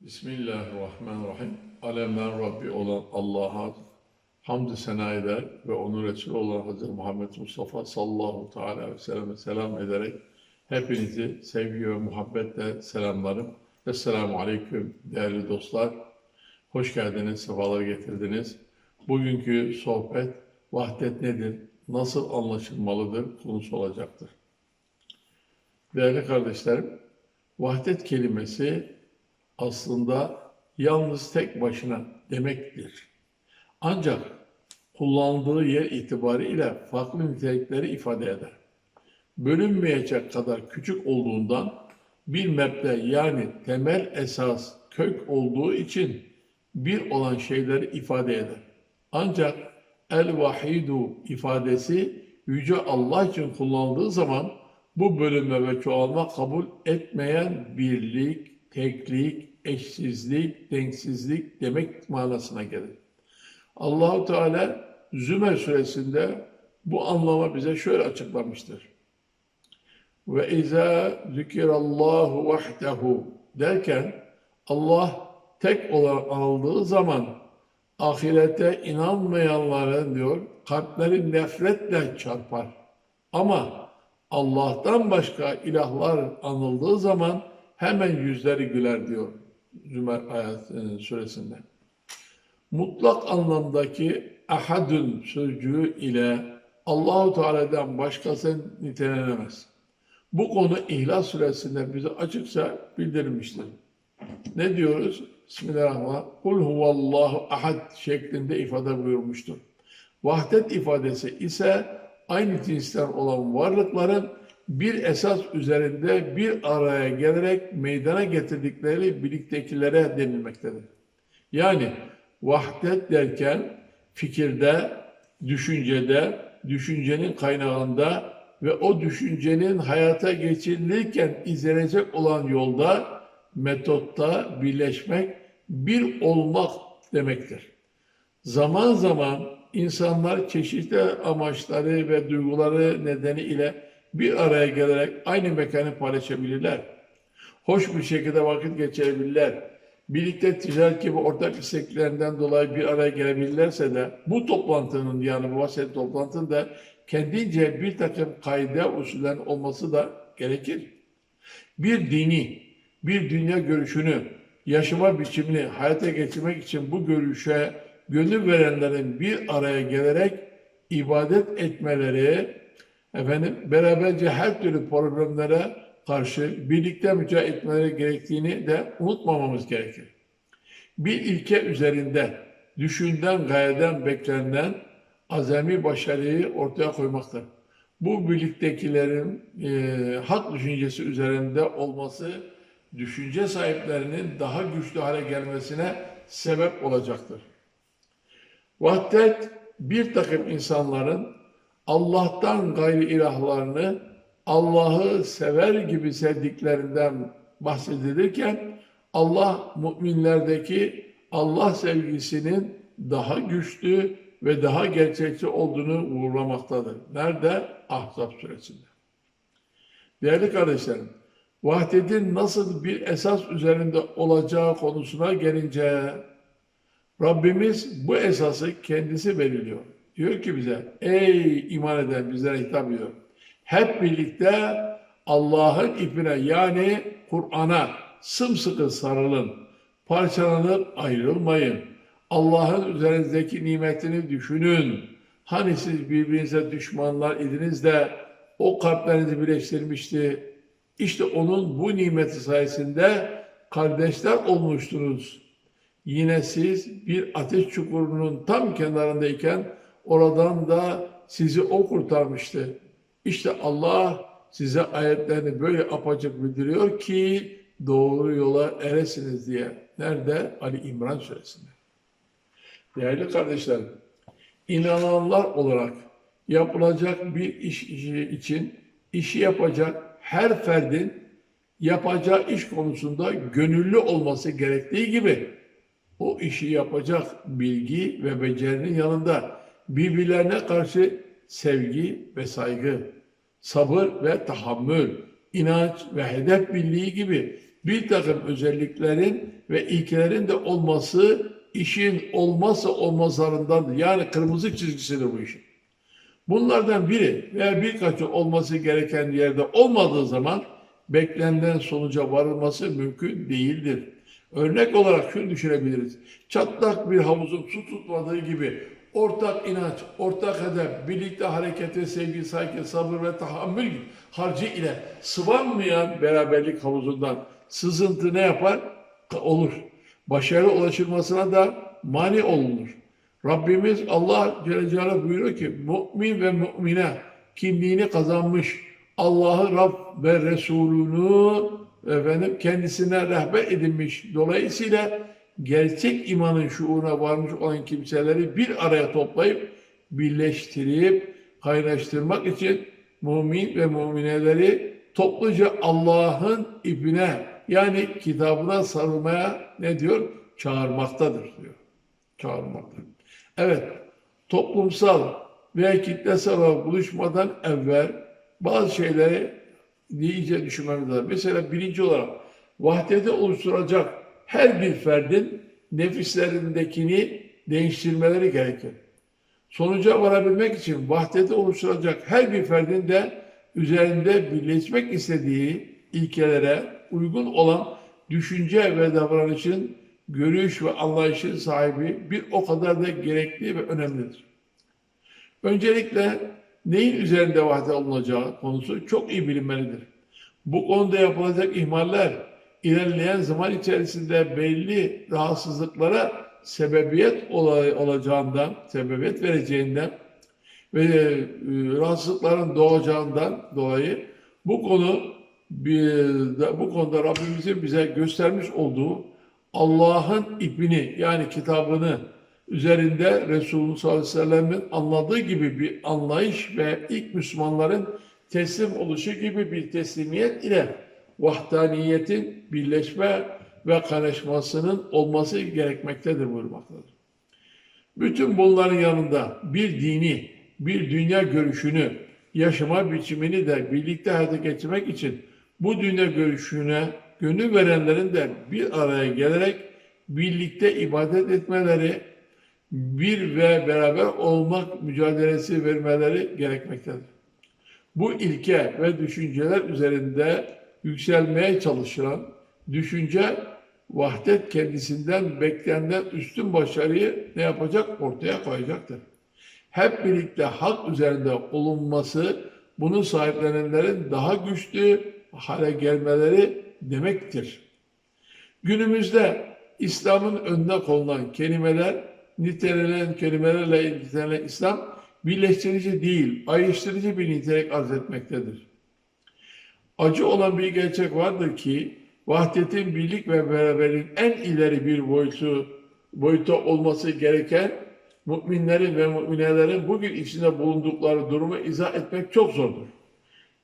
Bismillahirrahmanirrahim. Alemden Rabbi olan Allah'a hamdü sena eder ve onun Resulü olan Hazreti Muhammed Mustafa sallallahu teala aleyhi ve selleme selam ederek hepinizi sevgi ve muhabbetle selamlarım. Esselamu aleyküm değerli dostlar. Hoş geldiniz, sefalar getirdiniz. Bugünkü sohbet vahdet nedir, nasıl anlaşılmalıdır konusu olacaktır. Değerli kardeşlerim, vahdet kelimesi aslında yalnız tek başına demektir. Ancak kullandığı yer itibariyle farklı nitelikleri ifade eder. Bölünmeyecek kadar küçük olduğundan bir meble yani temel esas kök olduğu için bir olan şeyleri ifade eder. Ancak el-vahidu ifadesi Yüce Allah için kullanıldığı zaman bu bölünme ve çoğalma kabul etmeyen birlik, teklik, eşsizlik, denksizlik demek manasına gelir. Allahu Teala Zümer suresinde bu anlama bize şöyle açıklamıştır. Ve izâ zükirallahu vahdehu derken Allah tek olarak anıldığı zaman ahirete inanmayanların diyor kalpleri nefretle çarpar. Ama Allah'tan başka ilahlar anıldığı zaman hemen yüzleri güler diyor Zümer ayet e, suresinde. Mutlak anlamdaki ahadun sözcüğü ile Allahu Teala'dan başkası nitelenemez. Bu konu İhlas suresinde bize açıkça bildirilmiştir. Ne diyoruz? Bismillahirrahmanirrahim. Kul huvallahu ahad şeklinde ifade buyurmuştur. Vahdet ifadesi ise aynı cinsten olan varlıkların bir esas üzerinde bir araya gelerek meydana getirdikleri birliktekilere denilmektedir. Yani vahdet derken fikirde, düşüncede, düşüncenin kaynağında ve o düşüncenin hayata geçirilirken izlenecek olan yolda, metotta birleşmek, bir olmak demektir. Zaman zaman insanlar çeşitli amaçları ve duyguları nedeniyle bir araya gelerek aynı mekanı paylaşabilirler. Hoş bir şekilde vakit geçirebilirler. Birlikte ticaret gibi ortak isteklerinden dolayı bir araya gelebilirlerse de bu toplantının yani bu bahsettiğim toplantının da kendince bir takım kaide usullerin olması da gerekir. Bir dini, bir dünya görüşünü, yaşama biçimini hayata geçirmek için bu görüşe gönül verenlerin bir araya gelerek ibadet etmeleri, efendim beraberce her türlü problemlere karşı birlikte mücadele etmeleri gerektiğini de unutmamamız gerekir. Bir ilke üzerinde düşünden, gayeden beklenen azami başarıyı ortaya koymaktır. Bu birliktekilerin e, hak düşüncesi üzerinde olması düşünce sahiplerinin daha güçlü hale gelmesine sebep olacaktır. Vahdet bir takım insanların Allah'tan gayri ilahlarını Allah'ı sever gibi sevdiklerinden bahsedilirken Allah müminlerdeki Allah sevgisinin daha güçlü ve daha gerçekçi olduğunu vurgulamaktadır. Nerede? Ahzab suresinde. Değerli kardeşlerim, vahdetin nasıl bir esas üzerinde olacağı konusuna gelince Rabbimiz bu esası kendisi belirliyor. Diyor ki bize, ey iman eden bizlere hitap ediyor. Hep birlikte Allah'ın ipine yani Kur'an'a sımsıkı sarılın. Parçalanıp ayrılmayın. Allah'ın üzerinizdeki nimetini düşünün. Hani siz birbirinize düşmanlar idiniz de o kalplerinizi birleştirmişti. İşte onun bu nimeti sayesinde kardeşler olmuştunuz. Yine siz bir ateş çukurunun tam kenarındayken oradan da sizi o kurtarmıştı. İşte Allah size ayetlerini böyle apaçık bildiriyor ki doğru yola eresiniz diye. Nerede? Ali İmran suresinde. Değerli kardeşlerim, inananlar olarak yapılacak bir iş için işi yapacak her ferdin yapacağı iş konusunda gönüllü olması gerektiği gibi o işi yapacak bilgi ve becerinin yanında birbirlerine karşı sevgi ve saygı, sabır ve tahammül, inanç ve hedef birliği gibi bir takım özelliklerin ve ilkelerin de olması işin olmazsa olmazlarındandır. Yani kırmızı çizgisidir bu işin. Bunlardan biri veya birkaçı olması gereken yerde olmadığı zaman beklenen sonuca varılması mümkün değildir. Örnek olarak şunu düşünebiliriz. Çatlak bir havuzun su tutmadığı gibi ortak inanç, ortak hedef, birlikte hareket ve sevgi, saygı, sabır ve tahammül harcı ile sıvanmayan beraberlik havuzundan sızıntı ne yapar? Olur. Başarı ulaşılmasına da mani olunur. Rabbimiz Allah Celle Celaluhu buyuruyor ki mümin ve mümine kimliğini kazanmış Allah'ı Rab ve Resulünü efendim kendisine rehber edinmiş. Dolayısıyla gerçek imanın şuuruna varmış olan kimseleri bir araya toplayıp birleştirip kaynaştırmak için mümin ve mümineleri topluca Allah'ın ipine yani kitabına sarılmaya ne diyor? Çağırmaktadır diyor. Çağırmaktadır. Evet, toplumsal veya kitlesel olarak buluşmadan evvel bazı şeyleri iyice düşünmemiz lazım. Mesela birinci olarak vahdeti oluşturacak her bir ferdin nefislerindekini değiştirmeleri gerekir. Sonuca varabilmek için vahdeti oluşturacak her bir ferdin de üzerinde birleşmek istediği ilkelere uygun olan düşünce ve davranışın görüş ve anlayışın sahibi bir o kadar da gerekli ve önemlidir. Öncelikle neyin üzerinde vahdet alınacağı konusu çok iyi bilinmelidir. Bu konuda yapılacak ihmaller ilerleyen zaman içerisinde belli rahatsızlıklara sebebiyet olacağından, sebebiyet vereceğinden ve e, rahatsızlıkların doğacağından dolayı bu konu bu konuda Rabbimizin bize göstermiş olduğu Allah'ın ipini yani kitabını üzerinde Resulullah sallallahu aleyhi ve sellem'in anladığı gibi bir anlayış ve ilk Müslümanların teslim oluşu gibi bir teslimiyet ile vahdaniyetin birleşme ve kaynaşmasının olması gerekmektedir buyurmaktadır. Bütün bunların yanında bir dini, bir dünya görüşünü, yaşama biçimini de birlikte hayata geçirmek için bu dünya görüşüne gönül verenlerin de bir araya gelerek birlikte ibadet etmeleri, bir ve beraber olmak mücadelesi vermeleri gerekmektedir. Bu ilke ve düşünceler üzerinde yükselmeye çalışılan düşünce vahdet kendisinden beklenen üstün başarıyı ne yapacak? Ortaya koyacaktır. Hep birlikte hak üzerinde olunması bunu sahiplenenlerin daha güçlü hale gelmeleri demektir. Günümüzde İslam'ın önüne konulan kelimeler, nitelenen kelimelerle nitelenen İslam birleştirici değil, ayrıştırıcı bir nitelik arz etmektedir. Acı olan bir gerçek vardır ki vahdetin birlik ve beraberliğin en ileri bir boyutu boyuta olması gereken müminlerin ve müminelerin bugün içinde bulundukları durumu izah etmek çok zordur.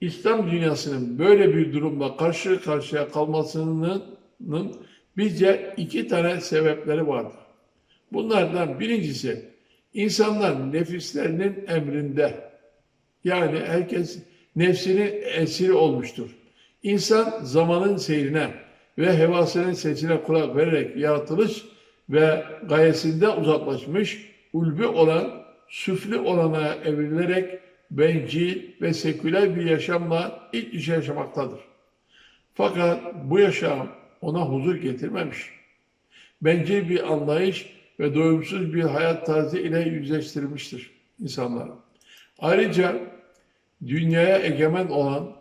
İslam dünyasının böyle bir durumla karşı karşıya kalmasının bizce iki tane sebepleri vardır. Bunlardan birincisi insanlar nefislerinin emrinde yani herkes nefsinin esiri olmuştur. İnsan zamanın seyrine ve hevasının sesine kulak vererek yaratılış ve gayesinde uzaklaşmış, ulvi olan, süflü olana evrilerek bencil ve seküler bir yaşamla ilk iş yaşamaktadır. Fakat bu yaşam ona huzur getirmemiş. Bencil bir anlayış ve doyumsuz bir hayat tarzı ile yüzleştirilmiştir insanlar. Ayrıca dünyaya egemen olan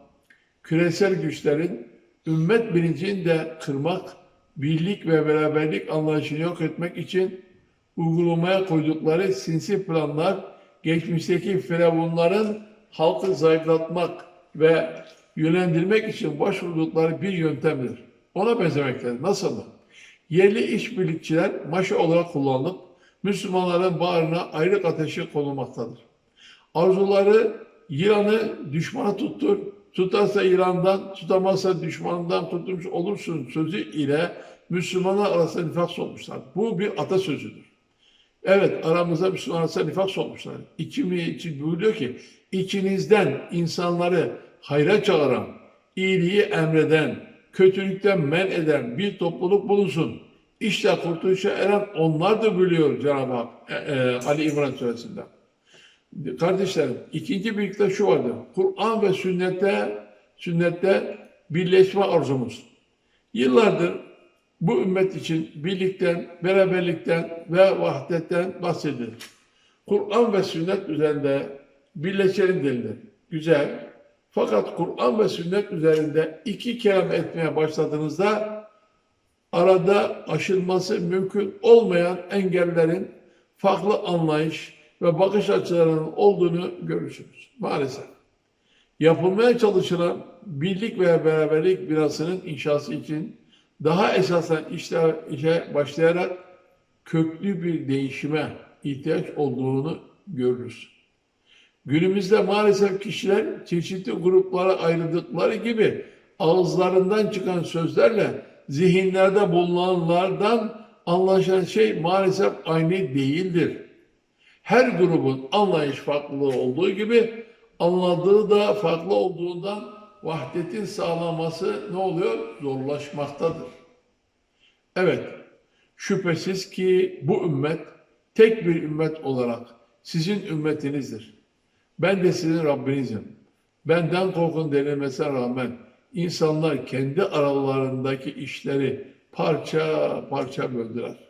küresel güçlerin ümmet bilincini de kırmak, birlik ve beraberlik anlayışını yok etmek için uygulamaya koydukları sinsi planlar geçmişteki firavunların halkı zayıflatmak ve yönlendirmek için başvurdukları bir yöntemdir. Ona benzemektedir. Nasıl mı? Yerli işbirlikçiler maşa olarak kullanılıp Müslümanların bağrına ayrık ateşi konulmaktadır. Arzuları yılanı düşmana tuttur, tutarsa İran'dan, tutamazsa düşmandan tutmuş olursun sözü ile Müslümanlar arasında nifak sokmuşlar. Bu bir atasözüdür. Evet aramızda Müslüman arasında nifak sokmuşlar. İçimi için buyuruyor ki içinizden insanları hayra çağıran, iyiliği emreden, kötülükten men eden bir topluluk bulunsun. İşte kurtuluşa eren onlardır biliyor Cenab-ı Hak e, e, Ali İmran suresinde. Kardeşlerim, ikinci birlikte şu vardır. Kur'an ve sünnette sünnette birleşme arzumuz. Yıllardır bu ümmet için birlikten, beraberlikten ve vahdetten bahsedilir. Kur'an ve sünnet üzerinde birleşelim denilir. Güzel. Fakat Kur'an ve sünnet üzerinde iki kelam etmeye başladığınızda arada aşılması mümkün olmayan engellerin farklı anlayış ve bakış açılarının olduğunu görürsünüz. Maalesef. Yapılmaya çalışılan birlik ve beraberlik binasının inşası için daha esasen işe, işe başlayarak köklü bir değişime ihtiyaç olduğunu görürüz. Günümüzde maalesef kişiler çeşitli gruplara ayrıldıkları gibi ağızlarından çıkan sözlerle zihinlerde bulunanlardan anlaşılan şey maalesef aynı değildir. Her grubun anlayış farklılığı olduğu gibi anladığı da farklı olduğundan vahdetin sağlanması ne oluyor? Zorlaşmaktadır. Evet, şüphesiz ki bu ümmet tek bir ümmet olarak sizin ümmetinizdir. Ben de sizin Rabbinizim. Benden korkun denilmesine rağmen insanlar kendi aralarındaki işleri parça parça böldüler.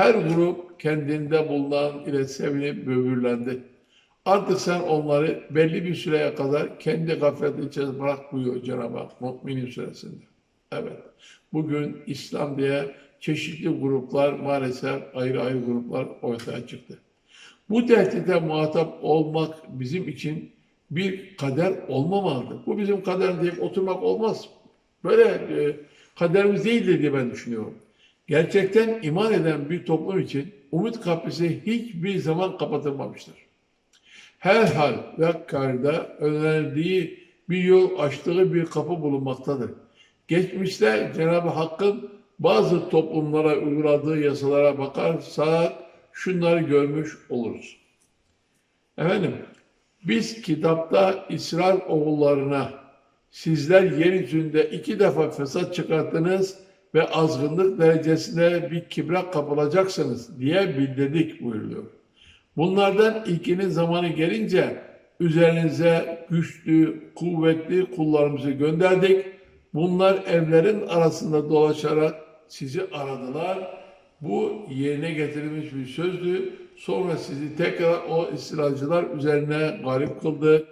Her grup kendinde bulunan ile sevinip böbürlendi. Artık sen onları belli bir süreye kadar kendi gafletin içerisinde bırak buyuruyor Cenab-ı Hak Mü'minin suresinde. Evet. Bugün İslam diye çeşitli gruplar maalesef ayrı ayrı gruplar ortaya çıktı. Bu tehdide muhatap olmak bizim için bir kader olmamalıdır. Bu bizim kader deyip oturmak olmaz. Böyle e, kaderimiz değildir diye ben düşünüyorum. Gerçekten iman eden bir toplum için umut kapısı hiçbir zaman kapatılmamıştır. Her hal ve karda önerdiği bir yol açtığı bir kapı bulunmaktadır. Geçmişte Cenab-ı Hakk'ın bazı toplumlara uyguladığı yasalara bakarsak şunları görmüş oluruz. Efendim, biz kitapta İsrail oğullarına sizler yeryüzünde iki defa fesat çıkarttınız ve azgınlık derecesinde bir kibre kapılacaksınız diye bildirdik buyuruyor. Bunlardan ilkinin zamanı gelince üzerinize güçlü, kuvvetli kullarımızı gönderdik. Bunlar evlerin arasında dolaşarak sizi aradılar. Bu yerine getirilmiş bir sözdü. Sonra sizi tekrar o istilacılar üzerine garip kıldı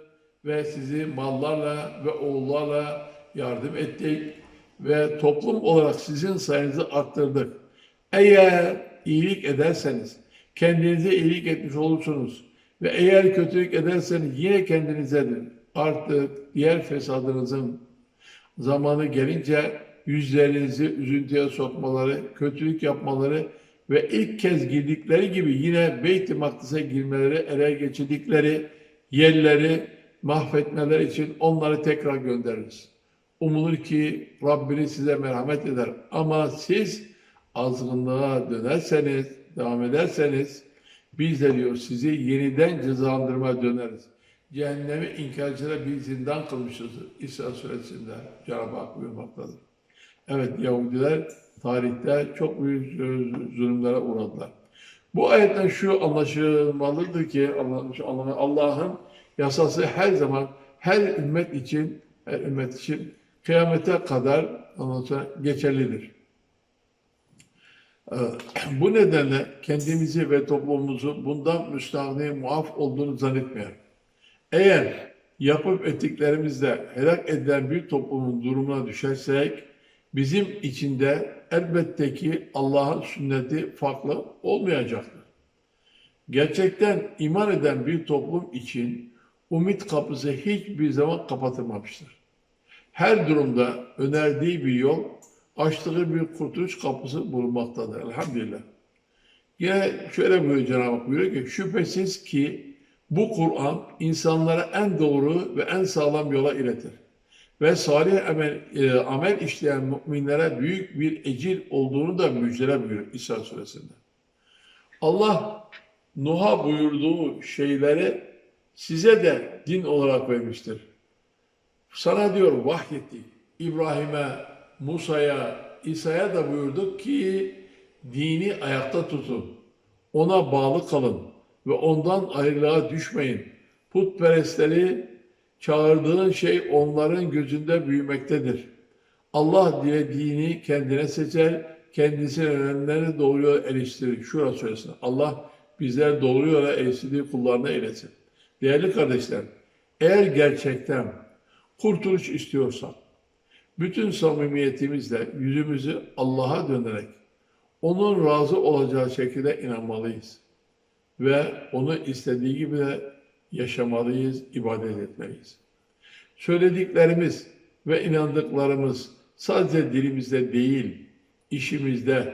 ve sizi mallarla ve oğullarla yardım ettik ve toplum olarak sizin sayınızı arttırdık. Eğer iyilik ederseniz kendinize iyilik etmiş olursunuz ve eğer kötülük ederseniz yine kendinizedir. Artık diğer fesadınızın zamanı gelince yüzlerinizi üzüntüye sokmaları, kötülük yapmaları ve ilk kez girdikleri gibi yine Beyt-i Makdis'e girmeleri, ele geçirdikleri yerleri mahvetmeleri için onları tekrar göndeririz. Umulur ki Rabbiniz size merhamet eder. Ama siz azgınlığa dönerseniz, devam ederseniz biz de diyor sizi yeniden cezalandırmaya döneriz. Cehennemi inkarcılara bir zindan kılmışız İsa suresinde Cenab-ı Hak buyurmaktadır. Evet Yahudiler tarihte çok büyük zulümlere uğradılar. Bu ayetten şu anlaşılmalıdır ki Allah'ın yasası her zaman her ümmet için her ümmet için kıyamete kadar ondan geçerlidir. Ee, Bu nedenle kendimizi ve toplumumuzu bundan müstahni muaf olduğunu zannetmeyelim. Eğer yapıp ettiklerimizle helak edilen bir toplumun durumuna düşersek, bizim içinde elbette ki Allah'ın sünneti farklı olmayacaktır. Gerçekten iman eden bir toplum için umut kapısı hiçbir zaman kapatılmamıştır. Her durumda önerdiği bir yol, açtığı bir kurtuluş kapısı bulunmaktadır. Elhamdülillah. Yine şöyle buyuruyor Cenab-ı Hak buyuruyor ki şüphesiz ki bu Kur'an insanlara en doğru ve en sağlam yola iletir. Ve salih amel, e, amel işleyen müminlere büyük bir ecir olduğunu da müjdele buyuruyor İsa suresinde. Allah Nuh'a buyurduğu şeyleri size de din olarak vermiştir. Sana diyor vahyettik. İbrahim'e, Musa'ya, İsa'ya da buyurduk ki dini ayakta tutun. Ona bağlı kalın ve ondan ayrılığa düşmeyin. Putperestleri çağırdığın şey onların gözünde büyümektedir. Allah dilediğini kendine seçer, kendisine önemleri doğru yola eriştirir. Şurası söylesin. Allah bizler doğru yola eriştirdiği kullarına eylesin. Değerli kardeşler, eğer gerçekten kurtuluş istiyorsak, bütün samimiyetimizle yüzümüzü Allah'a dönerek, onun razı olacağı şekilde inanmalıyız. Ve onu istediği gibi de yaşamalıyız, ibadet etmeliyiz. Söylediklerimiz ve inandıklarımız sadece dilimizde değil, işimizde,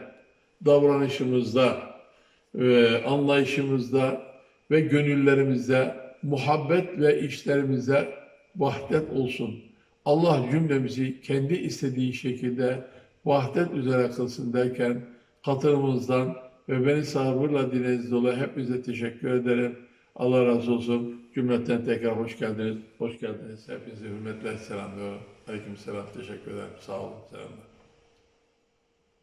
davranışımızda, e, anlayışımızda ve gönüllerimizde, muhabbet ve işlerimizde vahdet olsun. Allah cümlemizi kendi istediği şekilde vahdet üzere kılsın derken katılımınızdan ve beni sabırla dinlediğiniz dolayı hepinize teşekkür ederim. Allah razı olsun. Cümleten tekrar hoş geldiniz. Hoş geldiniz. Hepinize hürmetle selamlıyorum. Aleyküm selam. Teşekkür ederim. Sağ olun. Selamlar.